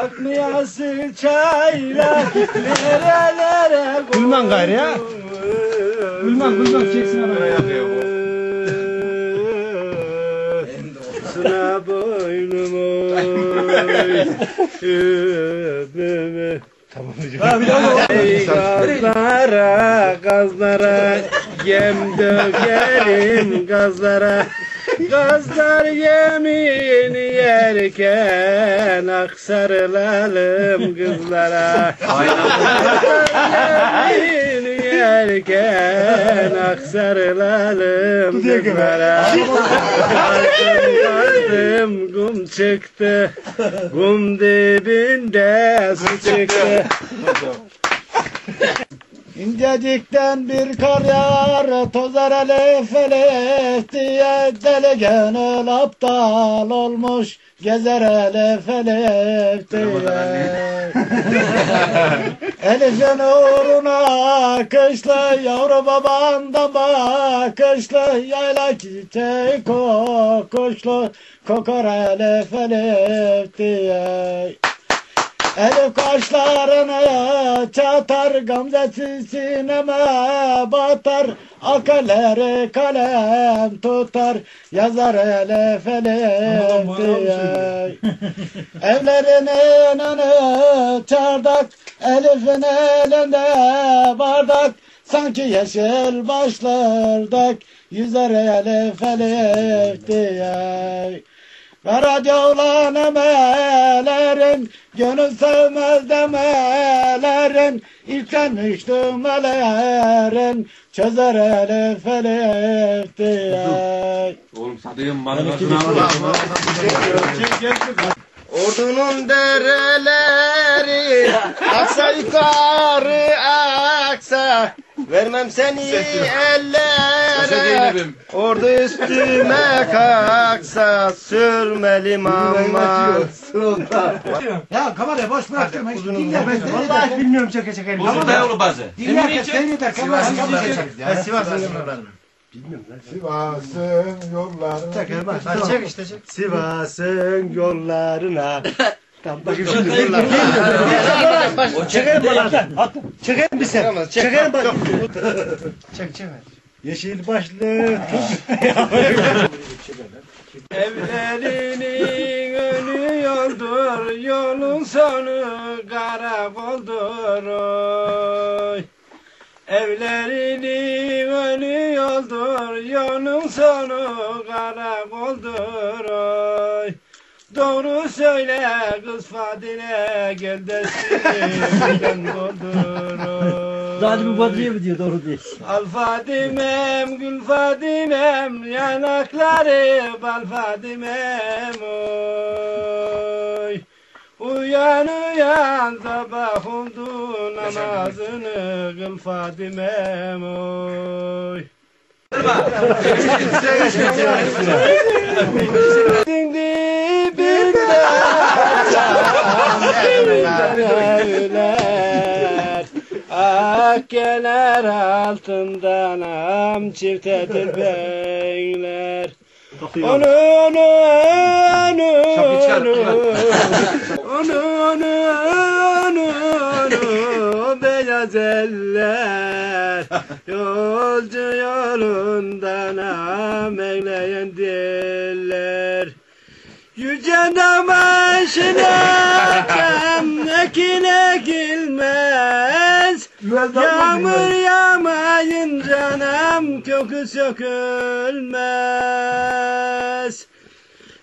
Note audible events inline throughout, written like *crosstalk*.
Akmayası çaylar nerelere Gülmen gayrı ya. Gülmen, gülmen, çeksin adamı. Sına boynumu öpme. Ey gazlara, gazlara Yem dökerim gazlara Gazlar yemin yerken Aksarılalım kızlara. Gazlar yemin yerken Aksarılalım kızlara. Kazdım kazdım kum çıktı Kum dibinde su çıktı İncecikten bir kar yağar tozar elef elef diye deli gönül aptal olmuş gezer elef elef diye. *laughs* *laughs* Elif'in uğruna kışlı yavru babandan bakışlı yayla çiçeği kokuşlu kokar elef elef diye. Elif kaşlarını çatar gamzesi sineme batar. Akaleri kalem tutar yazar elef elef diye. *laughs* *laughs* Evlerinin önü çardak Elif'in elinde bardak. Sanki yeşil başlardak Yüzer elif elif diye Karaca olan emelerin, gönül sevmez demelerin, İlkenmiştim elerin, çözer elif elif diye. Oğlum sadığım malını Ordunun dereleri aksa yukarı aksa. Vermem seni ellere. Ordu üstüme kalksa sürmelim aman Ya kamerayı boş bırak. Dinle ben. Vallahi bilmiyorum çeke çekelim. Uzun da yolu bazı. Dinle herkes seyreder. Kamerayı çekeriz. Sivas'ın Sivas'ın yolları. Çek işte çek. Sivas'ın yollarına Çekelim bana. Çekelim bir sen. Çekelim bak. Çek çek. Yeşil başlı. Evlerinin önü yoldur, yolun sonu karakoldur oy. Evlerinin önü yoldur, yolun sonu karakoldur oy. Doğru söyle kız Fadile, gel desin doldur oy. Zalim Badriye mi diyor doğru değil. Al Fadimem, gül Fadimem, yanakları bal Fadimem oy. Uyan uyan sabah oldu namazını kıl Fadimem oy. Dibinde evler Akkeler altından am çiftedir beyler. Onu onu onu onu. Onu onu onu Beyaz eller. Yolcu yolundan am eyleyen diller. Yüce başına kem ekin ekilmez Yağmur yağmayınca nam kökü sökülmez.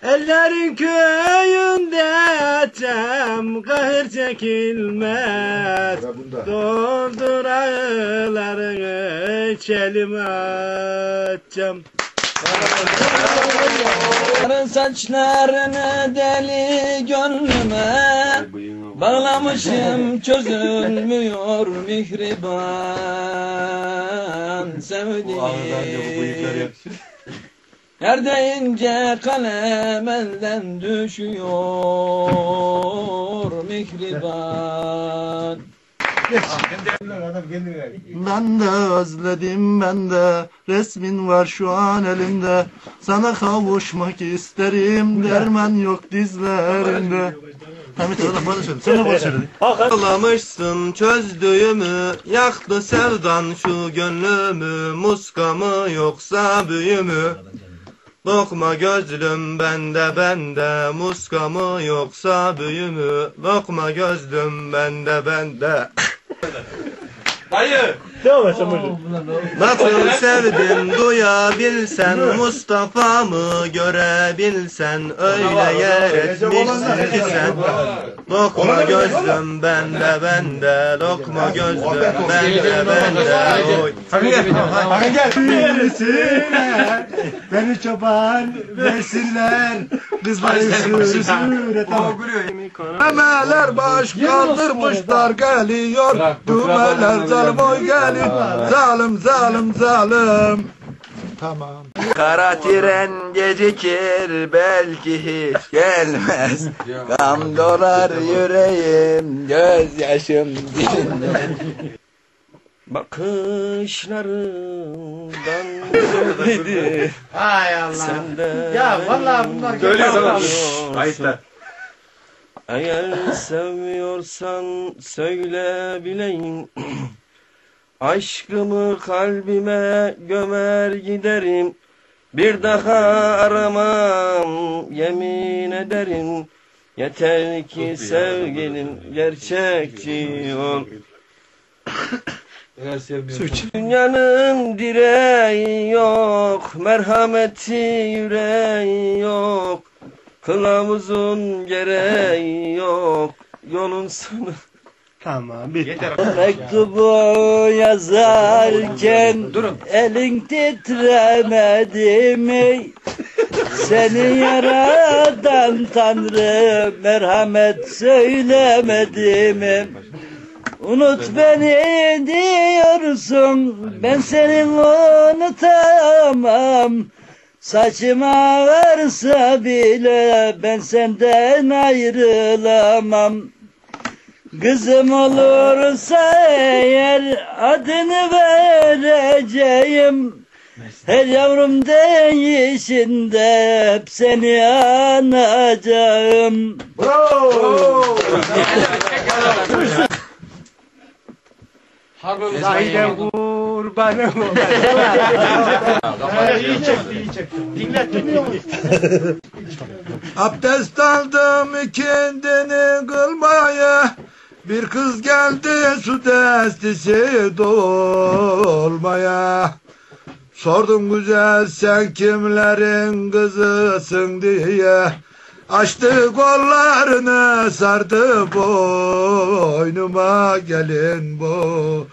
Ellerin köyünde açam kahır çekilmez. Doldur ağlarını içelim açam. Sarı saçlarını deli gönlüme Bağlamışım çözülmüyor mihriban sevdiğim. Yerde ince kalem elden düşüyor mihriban. Ben de özledim ben de. Resmin var şu an elimde. Sana kavuşmak isterim derman yok dizlerimde Hamit oğlum bana söyle sen de bana *laughs* söyle Ağlamışsın çözdüğümü Yaktı sevdan şu gönlümü Muska mı yoksa büyü mü Lokma gözlüm bende bende Muska mı yoksa büyü mü Lokma gözlüm bende bende. Dayı. Nasıl *laughs* sevdin duyabilsen Mustafa'mı görebilsen Öyle yer etmişsin ki sen. Lokma gözlüm bende bende. Lokma gözlüm bende bende. Oy. Bilsinler, beni çoban versinler, kızları sürüsüne tamam. Memeler baş kaldırmışlar geliyor. Dümeler zalim oy geliyor Zalim zalim zalim. Tamam. Kara tren gecikir belki hiç gelmez. Gam dolar yüreğim gözyaşım dinler Bakışlarından söyledi Hay Allah. Senden Ya vallahi bunlar Söylüyor sana. Kayıtlar. Eğer sevmiyorsan söyle bileyim Aşkımı kalbime gömer giderim Bir daha aramam yemin ederim Yeter ki sevgilim gerçekçi ol Dünyanın direği yok, merhameti yüreği yok. Kılavuzun gereği yok, yolun sonu. Tamam bitti Mektubu yazarken Durun. elin titremedi mi? Seni yaradan Tanrı merhamet söylemedi mi? Unut beni diyorsun ben seni unutamam Saçım ağarsa bile ben senden ayrılamam Kızım olursa eğer adını vereceğim. Her yavrum değişinde hep seni anacağım. Haydi kurbanım iyi çekti, iyi çekti. Dinlet, dinlet. Abdest aldım kendini kılmaya Bir kız geldi su destisi dolmaya. Sordum güzel sen kimlerin kızısın? diye. Açtı kollarını sardı boynuma. Gelin boynuma